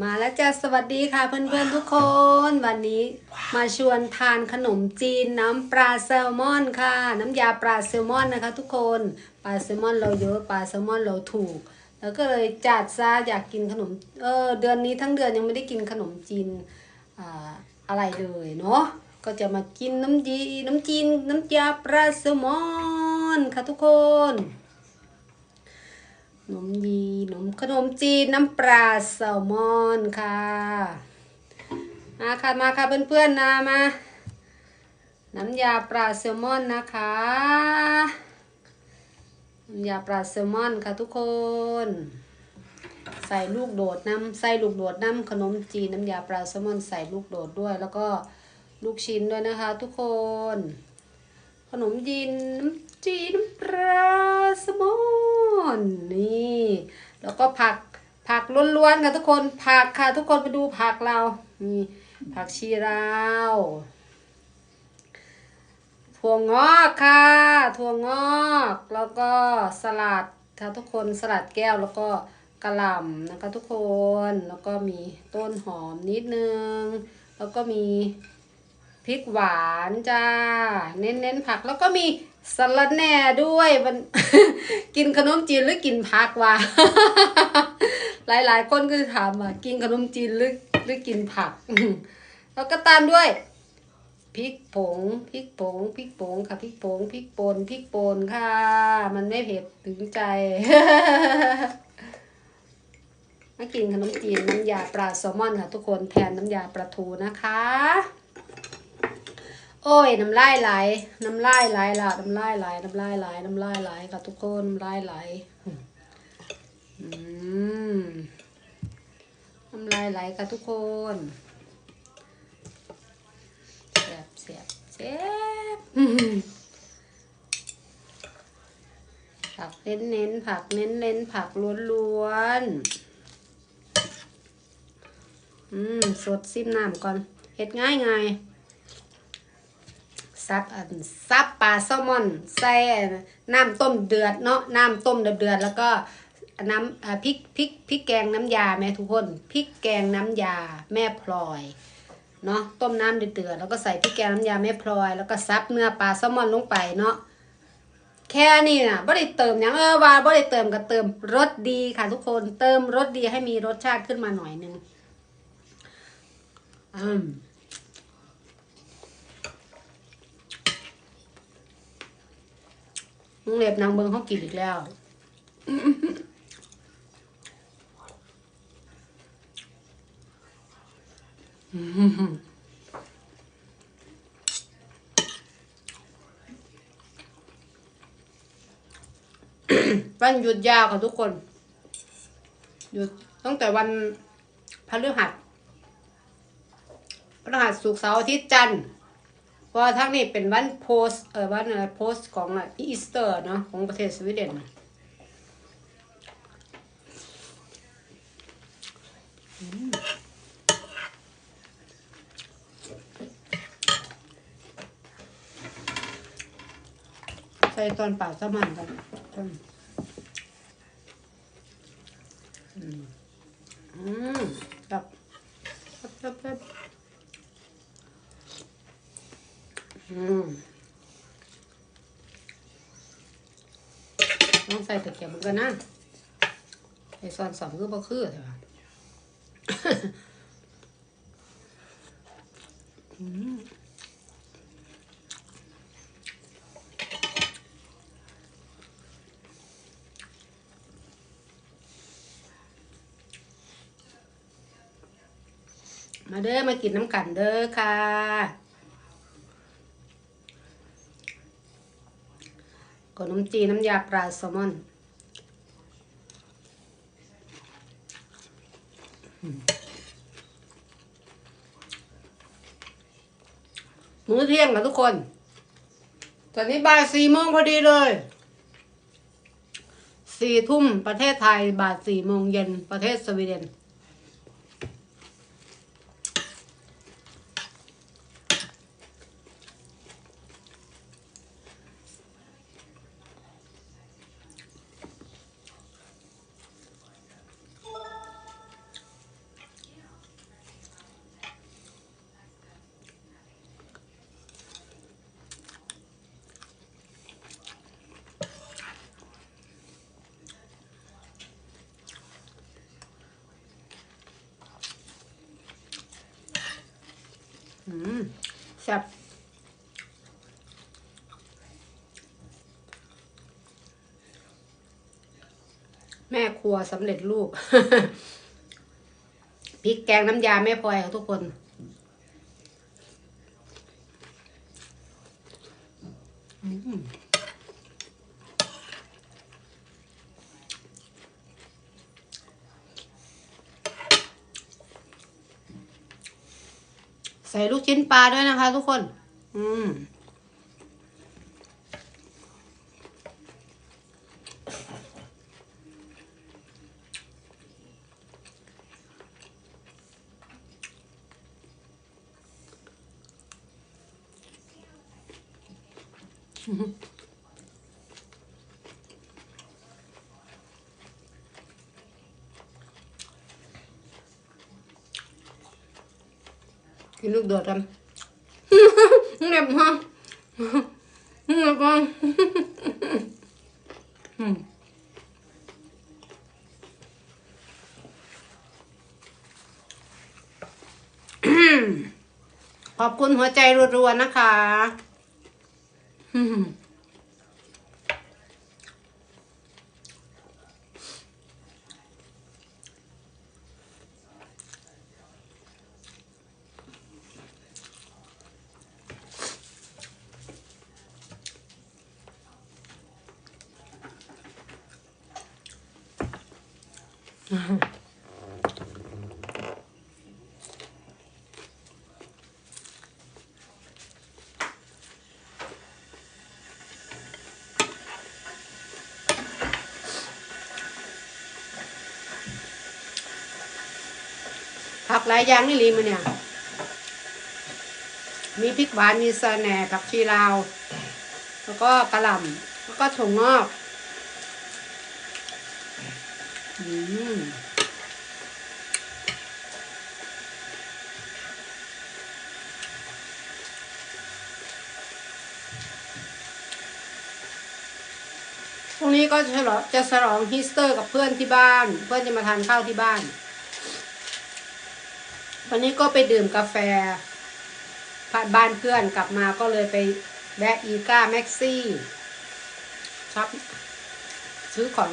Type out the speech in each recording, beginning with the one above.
มาแล้วจ้าสวัสดีค่ะเพื่อนๆทุกคน วันนี้มาชวนทานขนมจีนน้ำปลาแซลมอนค่ะ น้ำยาปลาแซลมอนนะคะ ทุกคนปลาแซลมอนเราเยอะปลาแซลมอนเราถูก แล้วก็เลยจัดซะอยากกินขนมเออเดือนนี้ทั้งเดือนยังไม่ได้กินขนมจีนอ่าอะไรเลยเนาะก็จะมากินน้ำจีน้ำจีนน้ำยาปลาแซลมอนค่ะทุกคน ขนมยีขนมขนมจีนน้ำปลาแซลมอนค่ะ มาค่ะมาค่ะเพื่อนๆนะมา น้ำยาปลาแซลมอนนะคะ น้ำยาปลาแซลมอนค่ะทุกคน ใส่ลูกโดดน้ำใส่ลูกโดดน้ำขนมจีนน้ำยาปลาแซลมอนใส่ลูกโดดด้วยแล้วก็ลูกชิ้นด้วยนะคะ ทุกคน ขนมจีนน้ำจีนน้ำปลาแซลมอน นี่ แล้วก็ผักผักล้วนๆค่ะทุกคนผักค่ะ ทุกคนไปดูผักเรานี่ผักชีราวถั่วงอกค่ะถั่วงอกแล้วก็สลัดค่ะทุกคนสลัดแก้วแล้วก็กระหล่ำนะคะทุกคนแล้วก็มีต้นหอมนิดนึง แล้วก็มีพริกหวานจ้า เน้นเน้นๆผักแล้วก็มี สลัดแหน่ด้วยมันกินขนมจีนหรือกินผักวะหลายหลายๆคนก็จะถามว่ากินขนมจีนหรือหรือกินผักแล้วก็ตามด้วยพริกผงพริกผงพริกผงค่ะพริกผงพริกป่นพริกป่นค่ะ มันไม่เผ็ดถึงใจมากินขนมจีนน้ำยาปลาแซลมอนค่ะ ทุกคนแทนน้ำยาปลาทูนะคะ โอ้ยน้ำลายไหลน้ำลายไหลละน้ำลายไหลน้ำลายไหลน้ำลายไหลค่ะทุกคนน้ำลายไหลอืมน้ำลายไหลค่ะทุกคนเสียบเสียบเสียบผักเน้นเน้นผักเน้นเน้นผักล้วนล้วนอืมสดซิมน้ำก่อนเฮ็ดง่ายง่าย ซับซับปลาแซลมอนใส่น้ำต้มเดือดเนาะน้ำต้มเดือดแล้วก็น้ำพริกพริกพริกแกงน้ำยาแม่ทุกคนพริกแกงน้ำยาแม่พลอยเนาะต้มน้ำเดือดแล้วก็ใส่พริกแกงน้ำยาแม่พลอย แล้วก็ซับเนื้อปลาแซลมอนลงไปเนาะแค่นี้นะบ่ได้เติมหยังเออว่าบ่ได้เติมก็เติมรสดีค่ะทุกคนเติมรสดีให้มีรสชาติขึ้นมาหน่อยนึงอืม มึงเล็บนางเบิงเขากินอีกแล้ววันหยุดยาวค่ะทุกคน หยุดตั้งแต่วันพฤหัสพฤหัสศุกร์เสาร์อาทิตย์จันทร์ เพราะทั้งนี้เป็นวันโพสเออวันอะไรโพสของอะอีสเตอร์เนาะของประเทศสวีเดนใส่ตอนป่าสมันกันอืมอืมจับครับครับครับ อืม ต้องใส่ตะเกียบมือนกันนะไอซอนสองคือบ่คือใช่ปะมมาเด้อมากินน้ำกันเด้อค่ะ ขนมจีนน้ำยาปลาแซลมอนมมื้อเที่ยงค่ะทุกคน ตอนนี้บ่ายสี่โมงพอดีเลยสี่ทุ่มประเทศไทยบ่ายสี่โมงเย็นประเทศสวีเดน ก อืมแซ่บ แม่ครัวสำเร็จรูปพริกแกงน้ำยาแม่พลอยค่ะทุกคนใส่ลูกชิ้นปลาด้วยนะคะทุกคน อืม กินลูกโดดกันเหน็บมากเหน็บมากอืมขอบคุณหัวใจรัวๆนะคะ อื ผักหลายอย่างนี่ลีมันเนี่ย มีพริกหวานมีสะแหน่ผักชีลาว แล้วก็กระหล่ำแล้วก็ถั่วงอกอืมพรุ่งนี้ก็จะฉลองจะฉลองฮิสเตอร์กับเพื่อนที่บ้าน เพื่อนจะมาทานข้าวที่บ้าน วันนี้ก็ไปดื่มกาแฟผ่านบ้านเพื่อนกลับมาก็เลยไปแวะอีก้าแม็กซี่ช็อปซื้อของ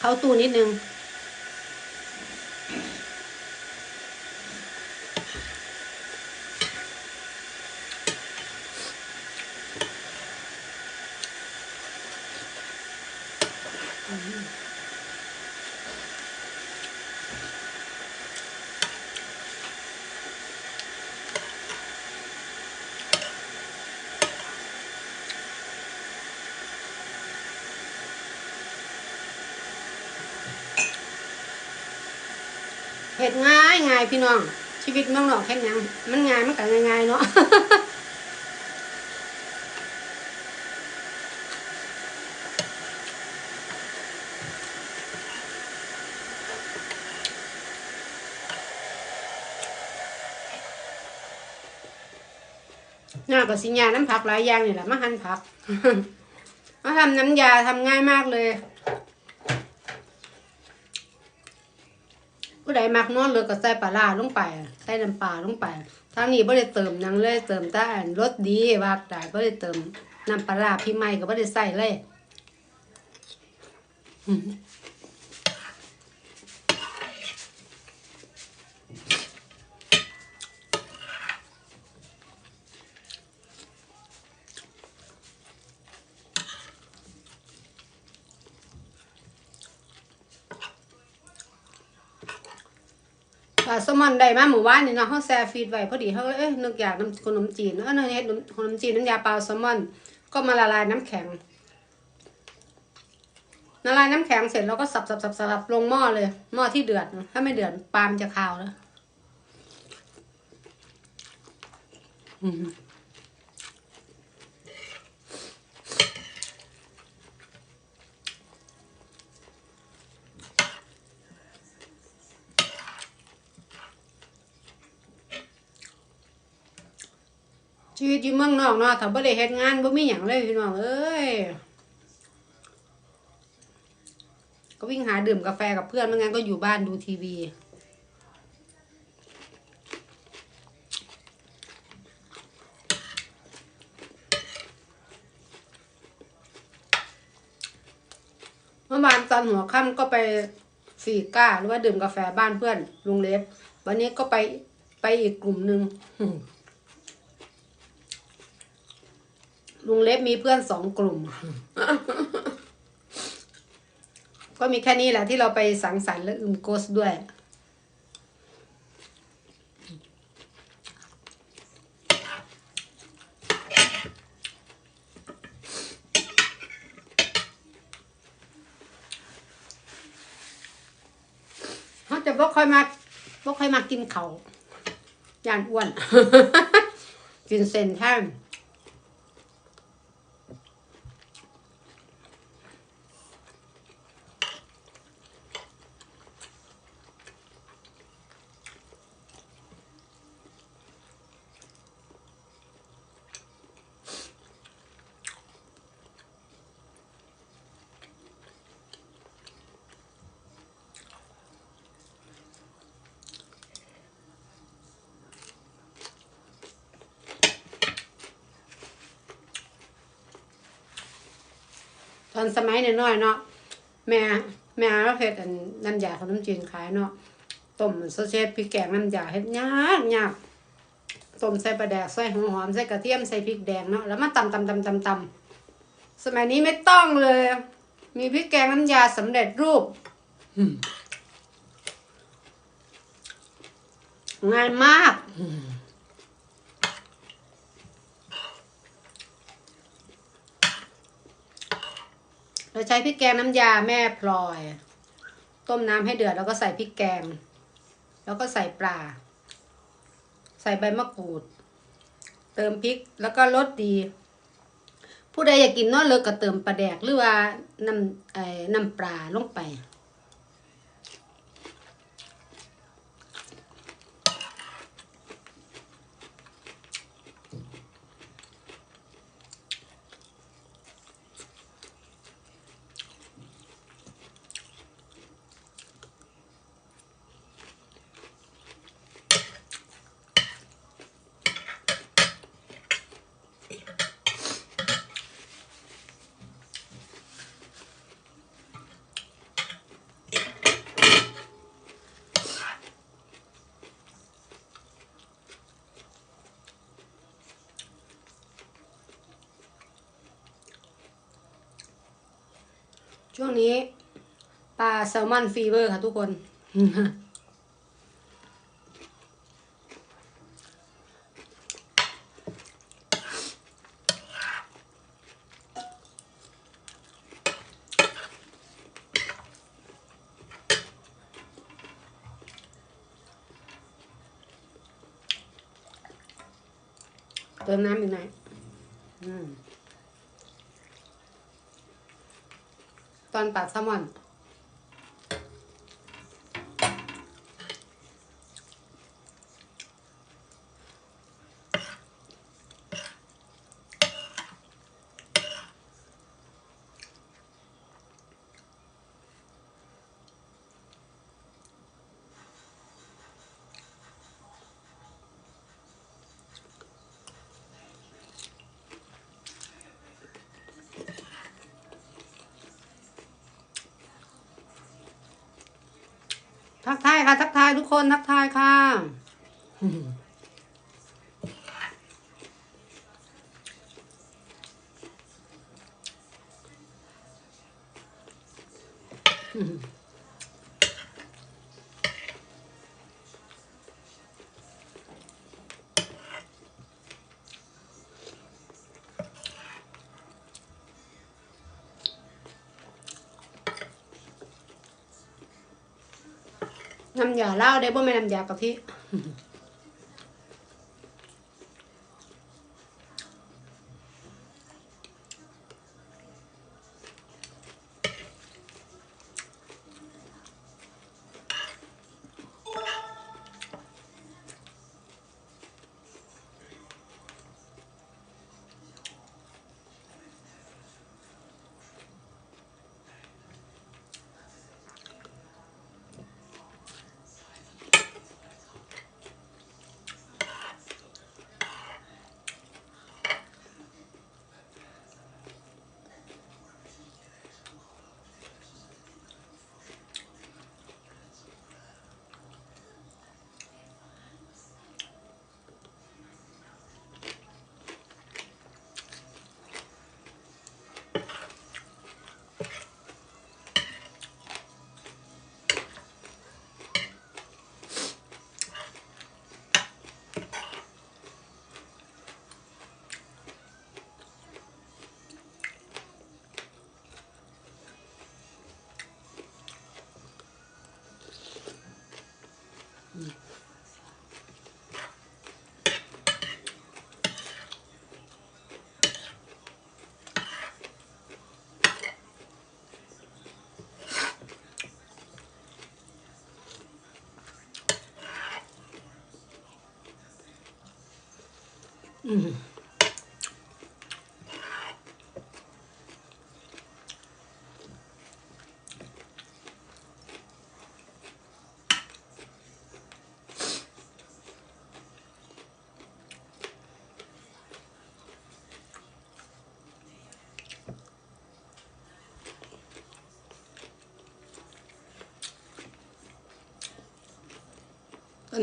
เข้าตู้นิดนึง เห็ดง่ายง่ายพี่น้อง ชีวิตเมืองนอกแค่ยังมันง่ายมันก็ง่ายๆเนาะน่าก็สิญาน้ำผักหลายอย่างนี่แหละมาหั่นผัก มาทำน้ำยาทำง่ายมากเลย ผู้ใด มักนอนเลยก็ใส่ปลาล่าลงไป ใส่น้ำปลาลงไปทางนี้บ่ได้เติมยังเลยเติมแต่รสดีว่าได้บ่ได้เติมน้ำปลาล่าพี่ใหม่ก็ไม่ได้ใส่เลย อสมปลาแซลมอนได้มาหมู่บ้านนี่เนาะเขาแช่ฟีดไว้พอดีเขาเอ้ยนึกอยากน้ำขนมจีนเออเนยเฮ็ดขนมจีนน้ำยาปลาแซลมอนก็มาละลายน้ำแข็งละลายน้ำแข็งเสร็จเราก็สับสับสับสับลงหม้อเลยหม้อที่เดือด ถ้าไม่เดือดปลามจะคาวแล้วอืม ชีวิตยิ่งมืองนอกนอะถ้าบ่ได้เฮ็ดงานบ่มีอย่างเลยพี่น้องเอ้ยก็วิ่งหาดื่มกาแฟกับเพื่อนไม่งั้นก็อยู่บ้านดูทีวี เมื่อวานตอนหัวค่ำก็ไปสี่ก้าหรือว่าดื่มกาแฟบ้านเพื่อนลุงเล็บ วันนี้ก็ไปไปอีกกลุ่มหนึ่ง ลุงเล็บมีเพื่อนสองกลุ่ม ก็มีแค่นี้แหละที่เราไปสังสรรค์และอึมโกสด้วย เขาจะบ่ค่อยมาบ่ค่อยมากินเขาย่านอ้วน กินเซนแท่ง ตอนสมัยน้อยๆเนาะแม่แม่เราเฮ็ดอันน้ำยาขนมจีนขายเนาะต้มโซเชตพริกแกงน้ำยาเฮ็ดยากยากต้มใส่ปลาแดกใส่หัวหอมใส่กระเทียมใส่พริกแดงเนาะแล้วมาตำตำตำตำตำสมัยนี้ไม่ต้องเลย มีพริกแกงน้ำยาสำเร็จรูปอืมง่ายมาก เราใช้พริกแกงน้ำยาแม่พลอย ต้มน้ำให้เดือดแล้วก็ใส่พริกแกง แล้วก็ใส่ปลา ใส่ใบมะกรูด เติมพริกแล้วก็รสดี ผู้ใดอยากกินน้อเลิกก็เติมปลาแดกหรือว่าน้ำไอ้น้ำปลาลงไป ช่วงนี้ปลาแซลมอนฟีเวอร์ค่ะทุกคน เติมน้ำอีกหน่อยอืม ตอนปาดแซลมอน ทักทายค่ะ ทักทายทุกคนทักทายค่ะ น้ำยาเล่าได้บ่แม่นน้ำยากะทิ อัน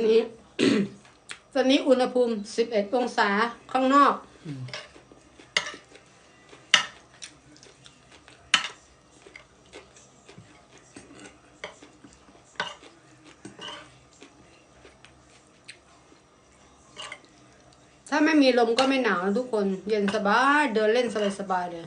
นี้ ตอนนี้อุณหภูมิ 11 องศาข้างนอก ถ้าไม่มีลมก็ไม่หนาวนะทุกคน เย็นสบาย เดินเล่นสบายๆเลย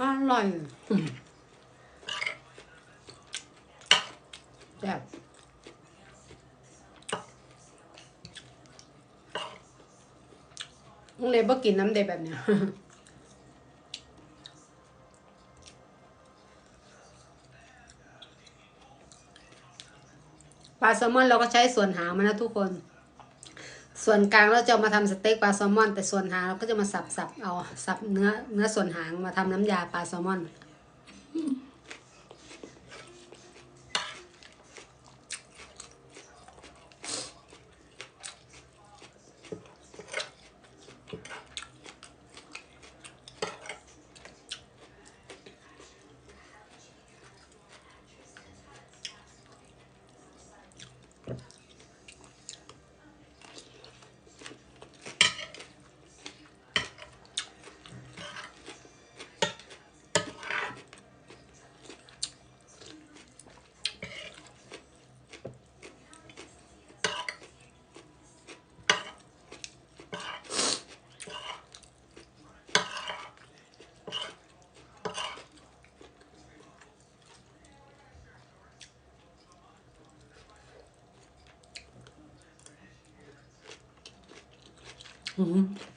อ ร่อยแซ่บลุงเลยบ่กินน้ำเด็แบบเนี้ยปลาแซลมอนเราก็ใช้ส่วนหางมันนะทุกคน ส่วนกลางเราจะมาทำสเต็กปลาแซลมอน แต่ส่วนหางเราก็จะมาสับสับเอาสับเนื้อเนื้อส่วนหางมาทำน้ำยาปลาแซลมอน อืม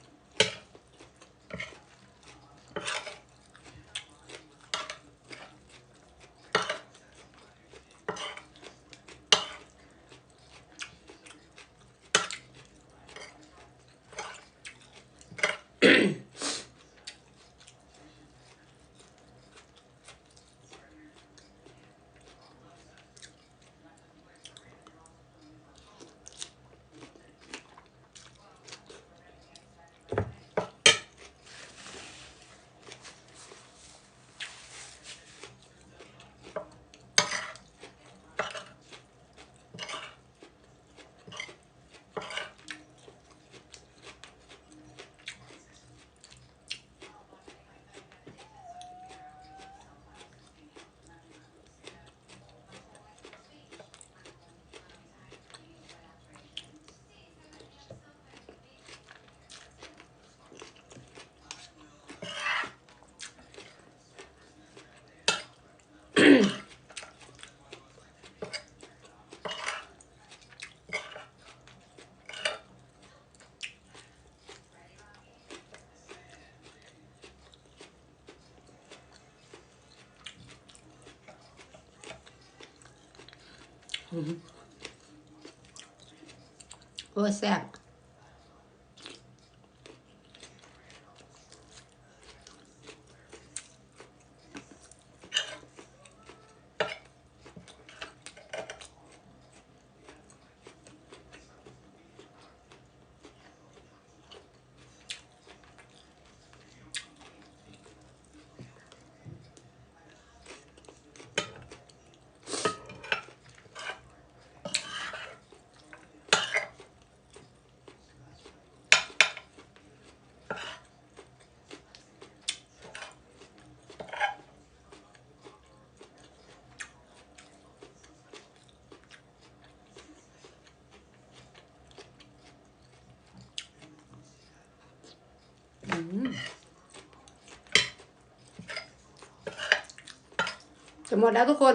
โอ้แซ่บ จะหมดแล้วทุกคน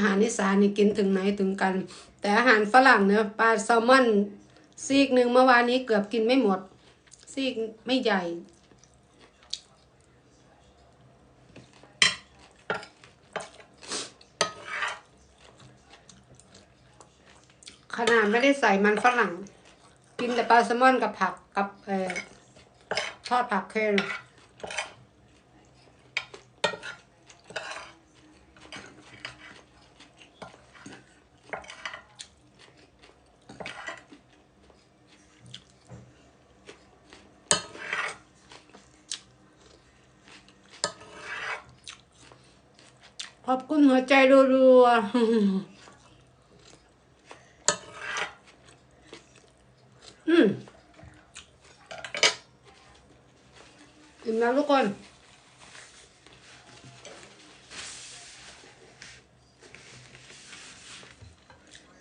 อาหารอีสานนี่กินถึงไหนถึงกัน แต่อาหารฝรั่งเนี่ยปลาแซลมอนซีกหนึ่งเมื่อวานนี้เกือบกินไม่หมด ซีกไม่ใหญ่ขนาดไม่ได้ใส่มันฝรั่ง กินแต่ปลาแซลมอนกับผักกับเอ่อทอดผักเคนขอบคุณหัวใจ รัวๆ อืมอิ่มแล้วทุกคน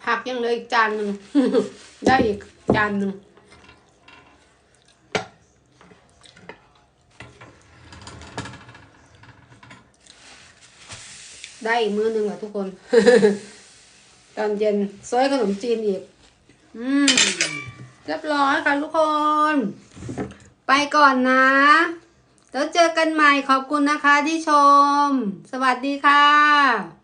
ผักยังเหลยอีกจานหนึ่ง ได้อีกจานหนึ่ง ได้อีกมื้อหนึ่งอะทุกคน ตอนเย็นซอยขนมจีนอีก อืมเรียบร้อยค่ะทุกคน ไปก่อนนะ แล้วเจอกันใหม่ขอบคุณนะคะที่ชม สวัสดีค่ะ